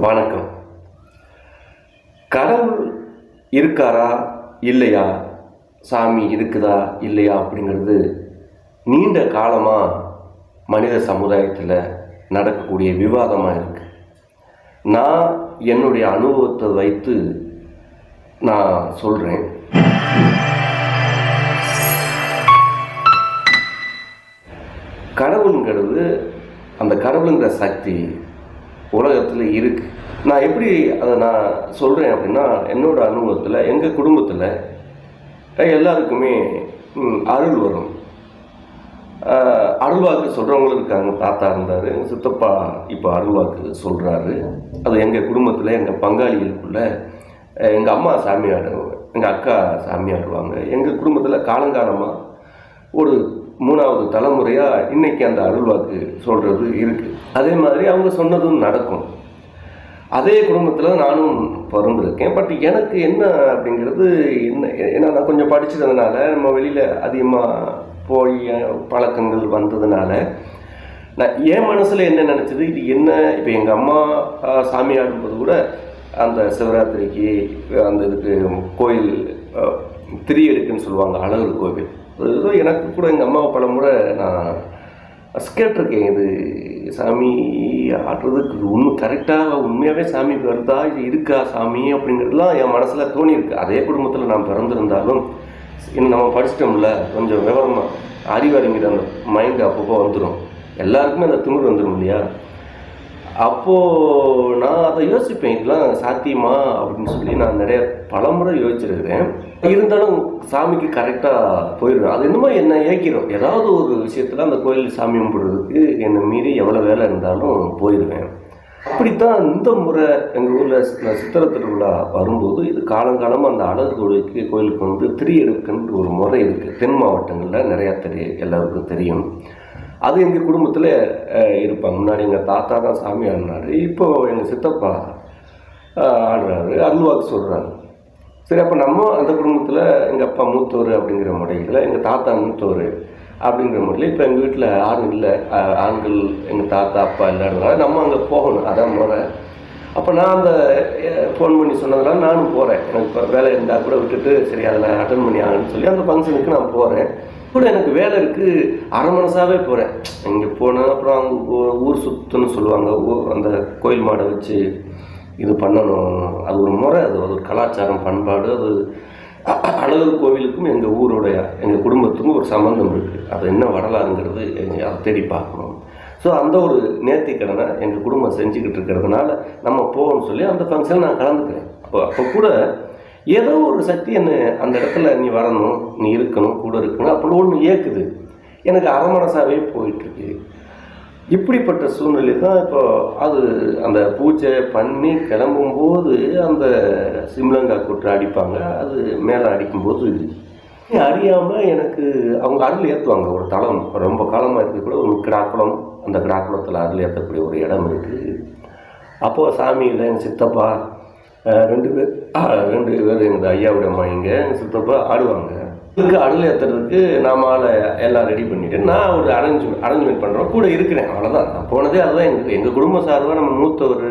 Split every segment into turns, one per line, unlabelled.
வணக்கம். கடவுள் இருக்காரா? இல்லையா? சாமி இருக்குதா? இல்லையா? அப்படிங்கிறது நீண்ட காலமாக மனித சமுதாயத்தில் நடக்கக்கூடிய விவாதமாக இருக்கு. நான் என்னுடைய அனுபவத்தை வைத்து நான் சொல்கிறேன் கடவுளுங்கிறது அந்த கடவுளுங்கிற சக்தி உலகத்தில் இருக்கு. நான் எப்படி அதை நான் சொல்கிறேன் அப்படின்னா என்னோடய அனுபவத்தில் எங்கள் குடும்பத்தில் எல்லாருக்குமே அருள் வரும். அருள்வாக்கு சொல்கிறவங்களும் இருக்காங்க. தாத்தா இருந்தார் எங்கள் சித்தப்பா இப்போ அருள்வாக்கு சொல்கிறாரு அது எங்கள் குடும்பத்தில் எங்கள் பங்காளிகளுக்குள்ள எங்கள் அம்மா சாமி ஆடுவாங்க எங்கள் அக்கா சாமி ஆடுவாங்க. எங்கள் குடும்பத்தில் காலங்காலமாக ஒரு மூணாவது தலைமுறையாக இன்னைக்கு அந்த அருள்வாக்கு சொல்கிறது இருக்குது அதே மாதிரி அவங்க சொன்னதும் நடக்கும். அதே குடும்பத்தில் நானும் பிறந்திருக்கேன். பட் எனக்கு என்ன அப்படிங்கிறது என்ன ஏன்னா நான் கொஞ்சம் படிச்சதுனால நம்ம வெளியில் அதிகமாக போய் பழக்கங்கள் வந்ததுனால நான் என் மனசில் என்ன நினச்சது இது என்ன? இப்போ எங்கள் அம்மா சாமி ஆடும்போது கூட அந்த சிவராத்திரிக்கு அந்த இதுக்கு கோயில் திரி எடுக்குன்னு சொல்லுவாங்க அழகர் கோவில். ஏதோ எனக்கு கூட எங்கள் அம்மாவை பல முறை நான் கேட்டிருக்கேன். இது சாமி ஆடுறதுக்கு உண்மை கரெக்டாக உண்மையாகவே சாமி வருதா இது இருக்கா சாமி அப்படிங்கிறதுலாம் என் மனசில் தோணியிருக்கு. அதே குடும்பத்தில் நான் பிறந்திருந்தாலும் இன்னும் நம்ம படிச்சிட்டோம்ல கொஞ்சம் விவரமாக அறிவாளிங்கிற அந்த மைண்டு அப்பப்போ வந்துடும் எல்லாருக்குமே அந்த திமிர் வந்துடும் இல்லையா? அப்போது நான் அதை யோசிப்பேன் இதெல்லாம் சாத்தியமா? அப்படின்னு சொல்லி நான் நிறைய பலமுறை யோசிச்சிருக்கிறேன். இருந்தாலும் சாமிக்கு கரெக்டாக போயிடுவேன். அது என்னமோ என்னை இயக்கிறோம் ஏதாவது ஒரு விஷயத்தில் அந்த கோயில் சாமி கும்பிடுறதுக்கு என்னை மீறி எவ்வளோ வேலை இருந்தாலும் போயிடுவேன். அப்படித்தான் இந்த முறை எங்கள் ஊரில் சித்திர திருவிழா வரும்போது இது காலங்காலமாக அந்த அழகு கோயிலுக்கு கோயிலுக்கு வந்து திரி ஒரு முறை இருக்குது தென் மாவட்டங்களில் நிறையா தெரியும் எல்லாருக்கும் தெரியும். அது எங்கள் குடும்பத்தில் இருப்பாங்க. முன்னாடி எங்கள் தாத்தா தான் சாமி ஆடினார். இப்போ எங்கள் சித்தப்பா ஆடுறாரு. அல்வாக்கு சொல்கிறாரு சரி அப்போ நம்ம அந்த குடும்பத்தில் எங்கள் அப்பா மூத்தவர் அப்படிங்கிற முறையில் எங்கள் தாத்தா மூத்தவர் அப்படிங்கிற முறையில் இப்போ எங்கள் வீட்டில் ஆண் இல்லை ஆண்கள் எங்கள் தாத்தா அப்பா இல்லாததுனால நம்ம அங்கே போகணும். அதான் முறை. அப்போ நான் அந்த ஃபோன் பண்ணி சொன்னதுனால நானும் போகிறேன் எனக்கு இப்போ வேலை இருந்தால் கூட விட்டுட்டு சரி அதில் அட்டன் பண்ணி ஆகணும்னு சொல்லி அந்த ஃபங்க்ஷனுக்கு நான் போகிறேன் கூட எனக்கு வேலை இருக்குது அரை மனசாவே போகிறேன் இங்கே போனேன் அப்புறம் அங்கே ஊர் சுற்றுன்னு சொல்லுவாங்க. அந்த கோயில் மாடை வச்சு இது பண்ணணும். அது ஒரு முறை அது ஒரு கலாச்சாரம் பண்பாடு அது அழகர் கோவிலுக்கும் எங்கள் ஊருடைய எங்கள் குடும்பத்துக்கும் ஒரு சம்மந்தம் இருக்குது அது என்ன வரலாறுங்கிறது அதை தேடி பார்க்கணும். ஸோ அந்த ஒரு நேர்த்திக்கடனை எங்கள் குடும்பம் செஞ்சுக்கிட்டு இருக்கிறதுனால நம்ம போகணும்னு சொல்லி அந்த ஃபங்க்ஷன் நான் கலந்துக்கிறேன். அப்போ அப்போ கூட ஏதோ ஒரு சக்தி என்னை அந்த இடத்துல நீ வரணும் நீ இருக்கணும் கூட இருக்கணும் அப்படி ஒன்று ஏற்குது எனக்கு அரைமனசாகவே போயிட்டுருக்கு. இப்படிப்பட்ட சூழ்நிலை தான் இப்போ அது அந்த பூஜை பண்ணி கிளம்பும்போது அந்த சிம்லங்கா கூட்டு அடிப்பாங்க அது மேலே அடிக்கும்போது அறியாமல் எனக்கு அவங்க அருள் ஏற்றுவாங்க ஒரு தளம். ரொம்ப காலமாக இருக்க கூட ஒரு கிடாக்குளம். அந்த கிடாக்குளத்தில் அருள் ஏற்றக்கூடிய ஒரு இடம் இருக்குது அப்போது சாமியில் எங்கள் சித்தப்பா ரெண்டு பேர். ரெண்டு பேர் எங்கள் ஐயாவுடைய அம்மாயிங்க எங்கள் சித்தப்பா ஆடுவாங்க. இதுக்கு அடல் ஏற்றுறதுக்கு நான் மாலை எல்லாம் ரெடி பண்ணிவிட்டு நான் ஒரு அரேஞ்ச் அரேஞ்ச்மெண்ட் பண்ணுறோம் கூட இருக்கிறேன் அவ்வளோதான் நான் போனதே அதுதான் எங்கள் எங்கள் குடும்ப சார்பாக நம்ம மூத்த ஒரு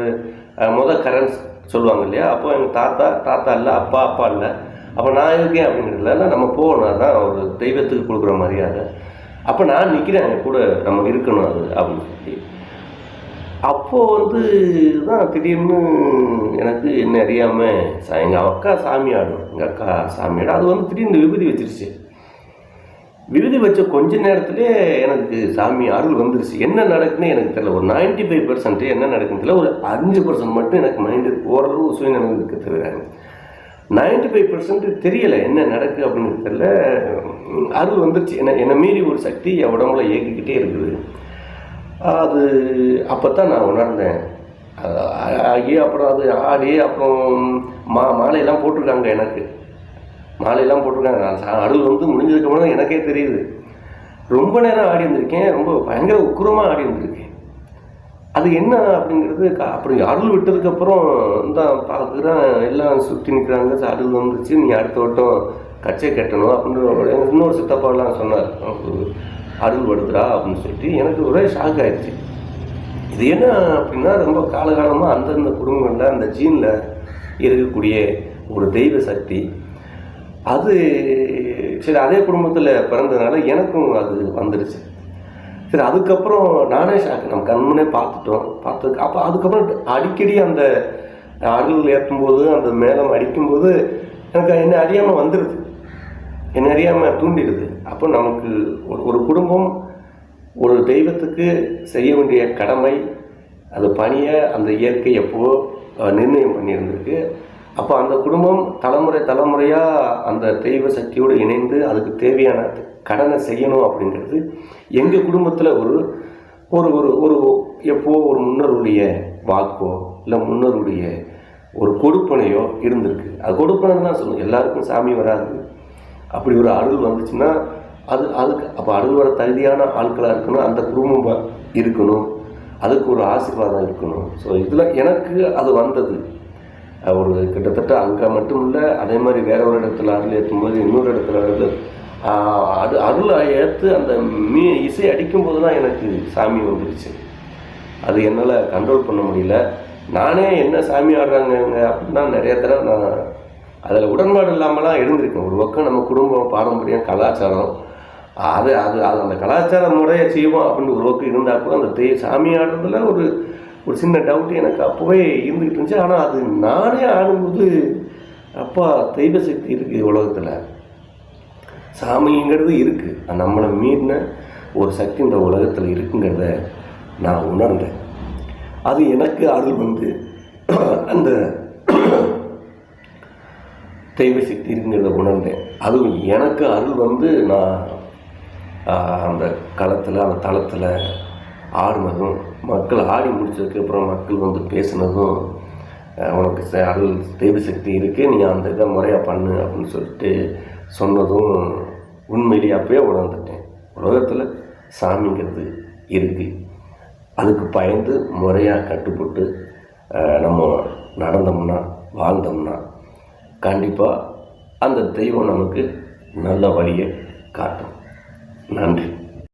முத கரன்ஸ் சொல்லுவாங்க இல்லையா? அப்போ எங்கள் தாத்தா தாத்தா இல்லை அப்பா அப்பா இல்லை. அப்போ நான் இருக்கேன் அப்படிங்கிறதுல நம்ம போகணும் அதுதான் ஒரு தெய்வத்துக்கு கொடுக்குற மரியாதை. அப்போ நான் நிற்கிறேன் கூட நம்ம இருக்கணும் அது அப்படின்னு சொல்லி. அப்போது வந்து தான் திடீர்னு எனக்கு என்ன அறியாமல் எங்கள் அக்கா சாமி ஆடும் எங்கள் அக்கா சாமி ஆடும் அது வந்து திடீர்னு விபூதி வச்சிருச்சு. விபூதி வச்ச கொஞ்ச நேரத்திலே எனக்கு சாமி அருள் வந்துருச்சு. என்ன நடக்குன்னு எனக்கு தெரியல. ஒரு 95% ஃபைவ் பர்சன்ட் என்ன நடக்குன்னு தெரியல. ஒரு அஞ்சு பர்சன்ட் மட்டும் எனக்கு மைண்டு ஓரளவு சுயநினைவு இருக்க தவிர 95% ஃபைவ் பர்சன்ட் தெரியலை என்ன நடக்கு அப்படின்னு தெரியல. அருள் வந்துருச்சு. என்ன என்னை மீறி ஒரு சக்தி என் உடம்புல இயக்கிக்கிட்டே இருக்குது. அது அப்போ தான் நான் உணர்ந்தேன். ஆகி அப்புறம் அது ஆடி அப்புறம் மா மாலையெல்லாம் போட்டிருக்காங்க எனக்கு. மாலையெல்லாம் போட்டிருக்காங்க. நான் வந்து முடிஞ்சதுக்கப்புறம் தான் எனக்கே தெரியுது. ரொம்ப நேரம் ஆடி இருந்திருக்கேன். ரொம்ப பயங்கர உக்குரமாக ஆடி இருந்திருக்கேன். அது என்ன அப்படிங்கிறது க- அப்படி அருள் விட்டதுக்கப்புறம் தான் பார்க்குறேன். எல்லாம் சுற்றி நிற்கிறாங்க அருள் வந்துச்சு நீ அடுத்த வட்டம் கச்சை கட்டணும் அப்படின்னு இன்னொரு சித்தப்பாலாம் சொன்னார். அருள்படுத்துறா அருள் அப்படின்னு சொல்லிட்டு எனக்கு ஒரே ஷாக் ஆயிடுச்சு. இது என்ன அப்படின்னா ரொம்ப காலகாலமாக அந்தந்த குடும்பங்களில் அந்த ஜீனில் இருக்கக்கூடிய ஒரு தெய்வ சக்தி. அது சரி அதே குடும்பத்தில் பிறந்ததுனால எனக்கும் அது வந்துடுச்சு சரி அதுக்கப்புறம் நானே ஷாக் நம்ம கண்முனே பார்த்துட்டோம். பார்த்ததுக்கு அப்போ அதுக்கப்புறம் அடிக்கடி அந்த அருள் ஏற்றும்போது அந்த மேலம் அடிக்கும்போது எனக்கு என்ன அறியாமல் வந்துடுது நிறையாம அறியாமல் தூண்டிடுது. அப்போ நமக்கு ஒரு ஒரு குடும்பம் ஒரு தெய்வத்துக்கு செய்ய வேண்டிய கடமை அது பணியை அந்த இயற்கை எப்போ நிர்ணயம் பண்ணியிருந்திருக்கு. அப்போ அந்த குடும்பம் தலைமுறை தலைமுறையாக அந்த தெய்வ சக்தியோடு இணைந்து அதுக்கு தேவையான கடனை செய்யணும் அப்படிங்கிறது எங்கள் குடும்பத்தில் ஒரு ஒரு ஒரு ஒரு எப்போ ஒரு முன்னருடைய வாக்கோ இல்லை முன்னருடைய ஒரு கொடுப்பனையோ இருந்திருக்கு. அது கொடுப்பனை தான் சொல்லணும். எல்லாருக்கும் சாமி வராது. அப்படி ஒரு அருள் வந்துச்சுன்னா அது அதுக்கு அப்போ அருள் வர தகுதியான ஆட்களாக இருக்கணும் அந்த குடும்பம் இருக்கணும். அதுக்கு ஒரு ஆசீர்வாதம் இருக்கணும். ஸோ இதில் எனக்கு அது வந்தது. ஒரு கிட்டத்தட்ட அங்கே மட்டும் இல்லை அதே மாதிரி வேற ஒரு இடத்துல அருள் ஏற்றும் போது இன்னொரு இடத்துல அருள். அது அருளை ஏற்று அந்த மீ இசை அடிக்கும் போது தான் எனக்கு சாமி வந்துருச்சு. அது என்னால் கண்ட்ரோல் பண்ண முடியல. நானே என்ன சாமி ஆடுறாங்க அப்படின்னா நிறைய தடவை நான் அதில் உடன்பாடு இல்லாமலாம் இருந்திருக்கும் ஒரு பக்கம் நம்ம குடும்பம் பாரம்பரியம் கலாச்சாரம். அது அது அது அந்த கலாச்சார முறையை செய்வோம் அப்படின்னு ஒரு பக்கம் இருந்தால் கூட அந்த தெய் சாமி ஆடுறதுல ஒரு ஒரு சின்ன டவுட் எனக்கு அப்போவே இருந்துக்கிட்டு இருந்துச்சு. ஆனால் அது நானே ஆடும்போது அப்பா தெய்வ சக்தி இருக்குது உலகத்தில். சாமிங்கிறது இருக்குது நம்மளை மீறின ஒரு சக்தி இந்த உலகத்தில் இருக்குங்கிறத நான் உணர்ந்தேன். அது எனக்கு அருள் வந்து அந்த தெய்வ சக்தி இருக்குங்கிறத உணர்ந்தேன். அதுவும் எனக்கு அருள் வந்து நான் அந்த களத்தில் அந்த தளத்தில் ஆடினதும் மக்கள் ஆடி முடிச்சதுக்கப்புறம் மக்கள் வந்து பேசினதும் உனக்கு அருள் தெய்வ சக்தி இருக்குது நீ அந்த இதை முறையாக பண்ணு அப்படின்னு சொல்லிட்டு சொன்னதும் உண்மையிலேயே அப்பயே உணர்ந்துட்டேன். உலகத்தில் சாமிங்கிறது இருக்குது அதுக்கு பயந்து முறையாக கட்டுப்பட்டு நம்ம நடந்தோம்னா வாழ்ந்தோம்னா கண்டிப்பாக அந்த தெய்வம் நமக்கு நல்ல வழியை காட்டும். நன்றி.